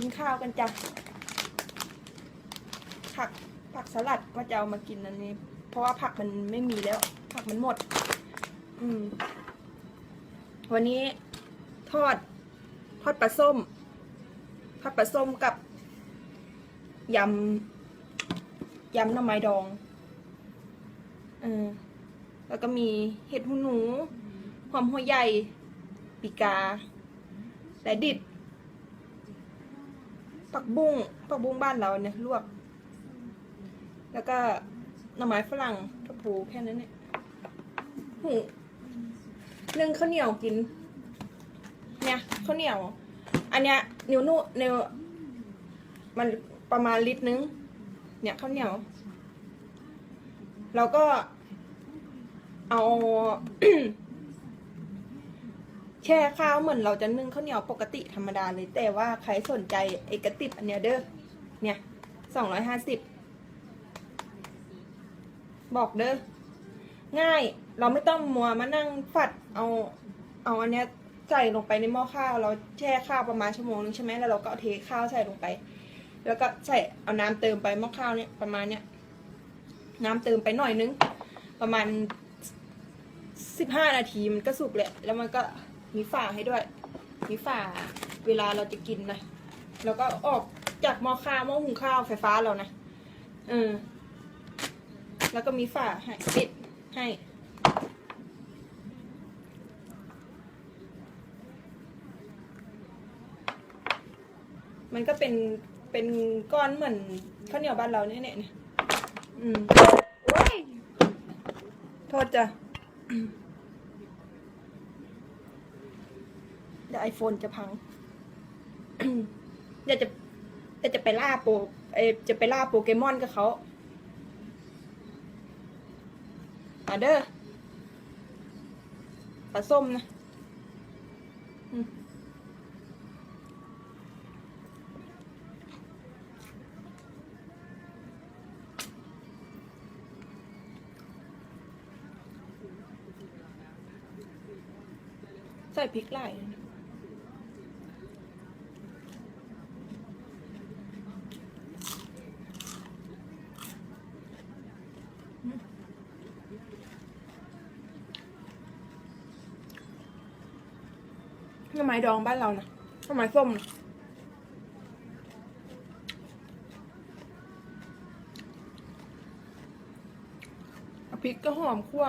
กินข้าวกันจ้ะผักผักสลัดว่าจะเอามากินอันนี้ เพราะว่าผักมันไม่มีแล้ว ผักมันหมด อืม วันนี้ทอด ทอดปลาส้มทอดปลาส้มกับยำยำหน่อไม้ดองเออแล้วก็มีเห็ดหูหนูหอมหัวใหญ่ปีกาและดิด ปักบุ้งปักบุ้งบ้านเราเนี่ยลวก แล้วก็หน่อไม้ฝรั่งกระปูแค่นั้นเนี่ยหูนึ่งข้าวเหนียวกิน เนี่ยข้าวเหนียว อันเนี้ยนิ้วนุ่นิ้วมันประมาณลิตรนึง เนี่ยข้าวเหนียวเราก็เอา แช่ข้าวเหมือนเราจะนึ่งข้าวเหนียวปกติธรรมดาเลย แต่ว่าใครสนใจเอกติดอันเนี้ยเด้อ เนี่ยสองร้อยห้าสิบ บอกเด้อ ง่าย เราไม่ต้องมัวมานั่งฝัด เอา เอาอันเนี้ยใส่ลงไปในหม้อข้าว เราแช่ข้าวประมาณชั่วโมงนึงใช่ไหมแล้วเราก็เอาเทข้าวใส่ลงไป แล้วก็ใส่เอาน้ำเติมไปหม้อข้าวเนี่ยประมาณเนี้ย น้ำเติมไปหน่อยนึง ประมาณสิบห้านาทีมันก็สุกแหละ แล้วมันก็ มีฝาให้ด้วย มีฝาเวลาเราจะกินนะ แล้วก็ออกจากหม้อข้าวหม้อหุงข้าวไฟฟ้าเรานะ เออ แล้วก็มีฝาให้ปิดให้ มันก็เป็นเป็นก้อนเหมือนข้าวเหนียวบ้านเราเนี่ยเนี่ยเนี่ยอืมโอ้ยโทษจ้ะ เดี๋ยว ไอโฟนจะพังเดี๋ยวจะเดี๋ยวจะไปล่าโปเอจะไปล่าโปเกมอนกับเขาอะเด้อปลาส้มนะใส่พริกไล่นะหน่อไม้ ดองบ้านเรานะหน่อไม้ส้มนะพริกก็หอมคั่ว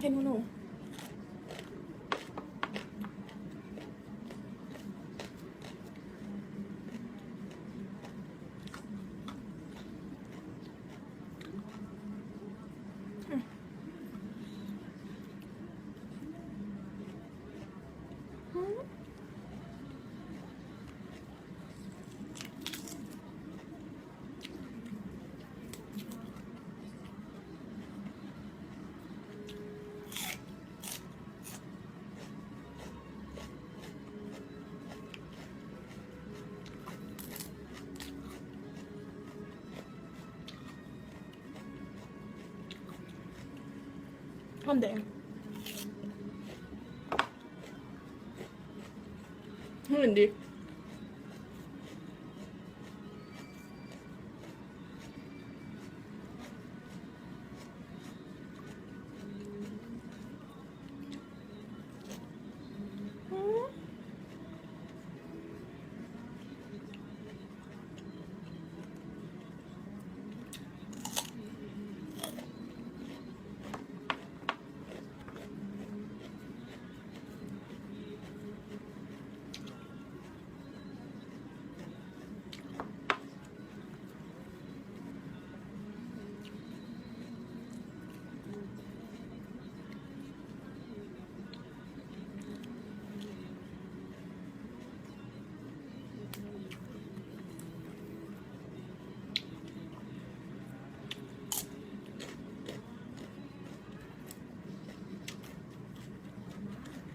เห็นหนู ห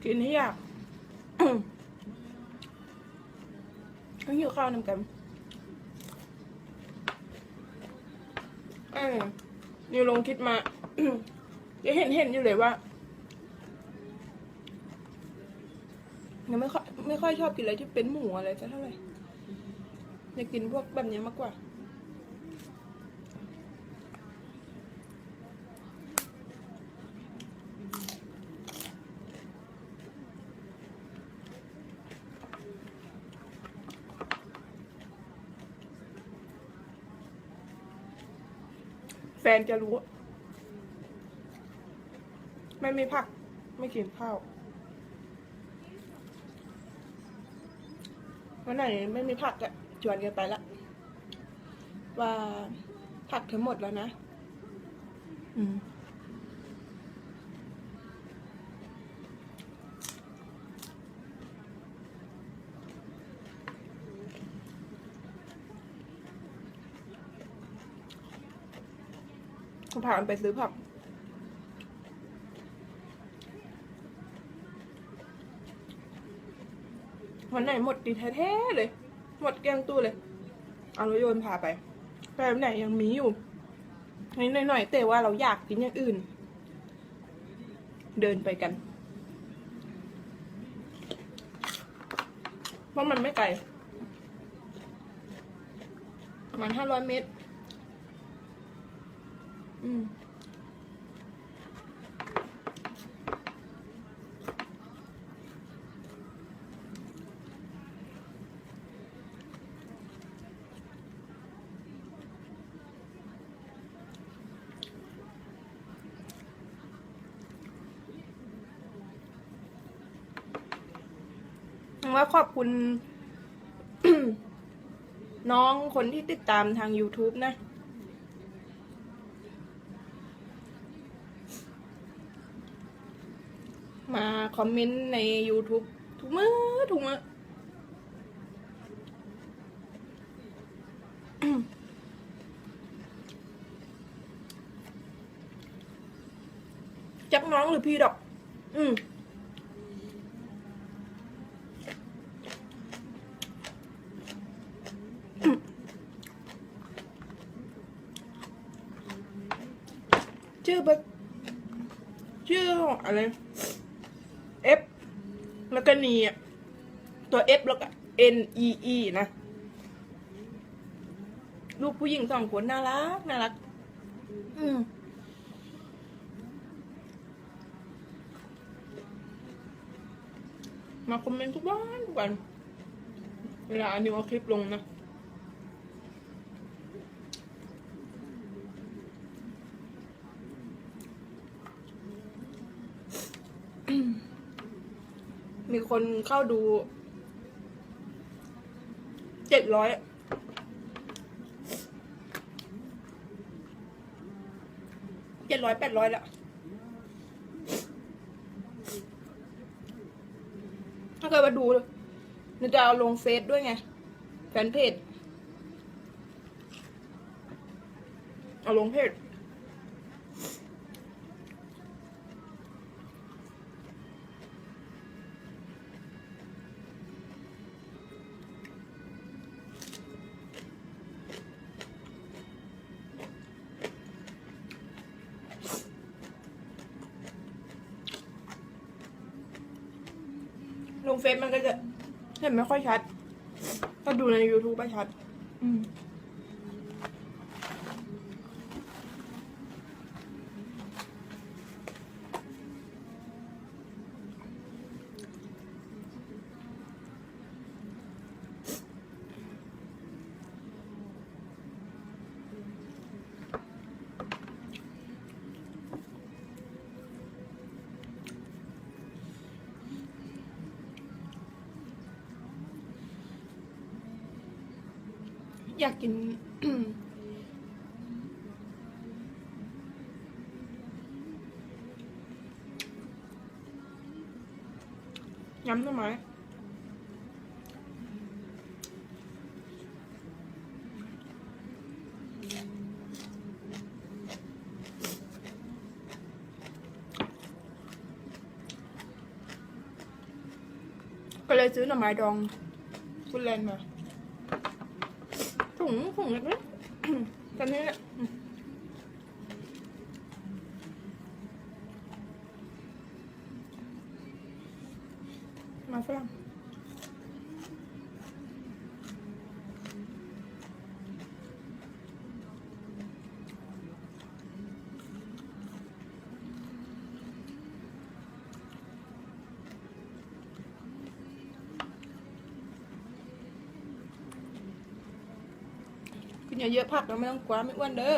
กินให้อยากก็หิวข้าวนำกันเออนิวลงคิดมาจะเห็นเห็นอยู่เลยว่ายังไม่ค่อยไม่ค่อยชอบกินอะไรที่เป็นหมูอะไรสักเท่าไหร่อยากกินพวกแบบนี้มากกว่า แฟนจะรู้ ไม่มีผัก ไม่กินข้าววันไหนไม่มีผักอะชวนกันไปละ ว่าผักทั้งหมดแล้วนะ อืม พากันไปซื้อผัก วันไหนหมดดีแท้ๆเลย หมดแกงตู้เลยเอารถยนต์พาไป แต่วันไหนยังมีอยู่นิดหน่อยๆแต่ว่าเราอยากกินอย่างอื่น เดินไปกัน เพราะมันไม่ไกลประมาณห้าร้อยเมตร อืมว่าขอบคุณ น้องคนที่ติดตามทาง YouTube นะ มาค อมเมนต์ใน YouTube ทุกมือทุกมือจักน้องหรือพี่ดอก อืมชื่อแบบชื่ออะไร แล้วก็นีอะตัว F แล้วก็ N E E นะลูกผู้หญิงสองคนน่ารักน่ารัก อืมมาคอมเมนต์ทุกวันทุกวัน เวลาอันนี้เอาคลิปลงนะ มีคนเข้าดูเจ็ดร้อยเจ็ดร้อยแปดร้อยละถ้าเคยมาดูเราจะเอาลงเฟซด้วยไง แฟนเพจ เอาลงเพจ ลงเฟซมันก็จะเห็นไม่ค่อยชัดถ้าดูใน YouTube ก็ชัด อยากกินยำหน่อไม้ก็เลยซื้อหน่อไม้ดองฟุตแลนด์มา ถุงถุงเล็กๆกันนี้แหละมมาฝรั่ง กินเยอะๆผักแล้วไม่ต้องกลัวไม่อ้วนเด้อ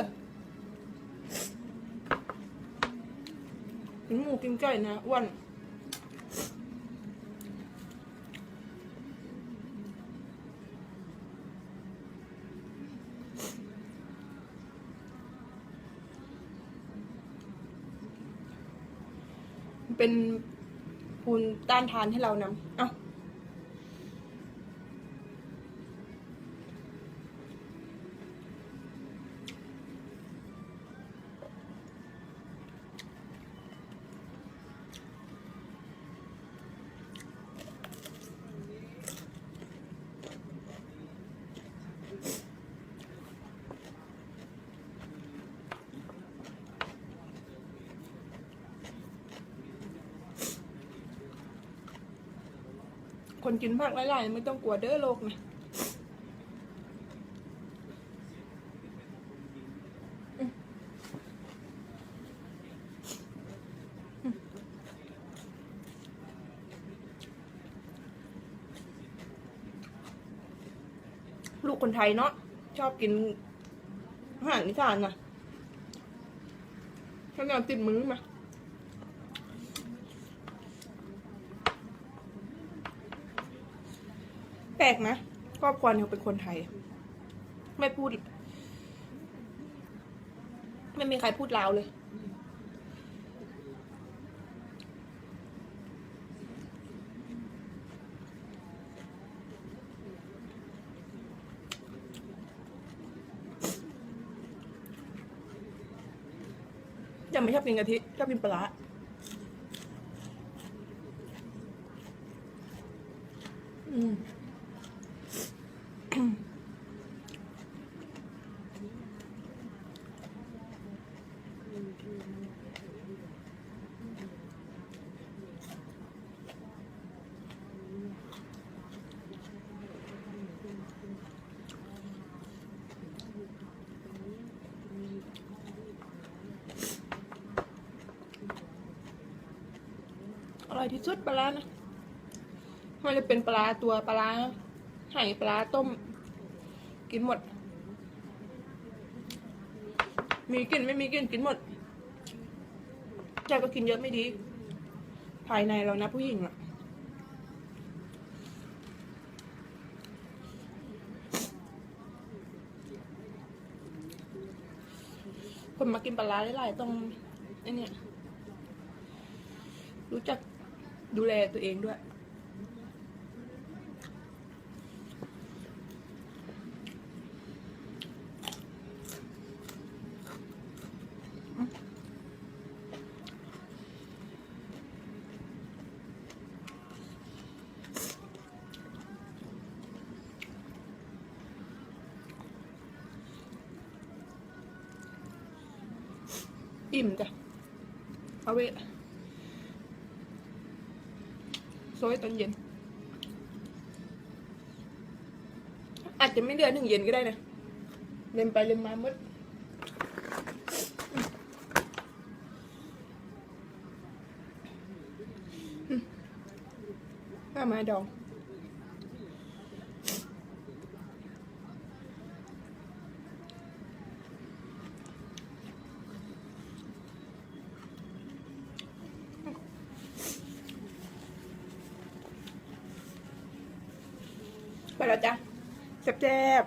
กินหมูกินไก่นะอ้วนเป็นภูมิต้านทานให้เรานำเอ้า คนกินผักหลายๆไม่ต้องกลัวเด้อโลกนะลูกคนไทยเนาะชอบกินอาหารอีสานนะข้าวเหนียวติดมือมา แป ลกนะครอบครัวเขาเป็นคนไทย ไม่พูด ไม่มีใครพูดลาวเลย ยังไม่ชอบกินกะทิชอบกินปลา อยที่สุดปลานะมันจะเป็นปลาตัวปลาไห่ปลาต้ม กินหมด มีกลิ่นไม่มีกลิ่นกินหมดใจก็กินเยอะไม่ดี ภายในเรานะผู้หญิงอะคนมากินปลาร้าหลายๆต้องไอ้นี่รู้จัก ดูแลตัวเองด้วย อิ่มจ้ะเอาไว้โซ ยตอนเย็น อาจจะไม่เดือนถึงเย็นก็ได้นะเล่นไปเล่นมามืดมามาดอง ไปแล้วจ้ะแซ่บ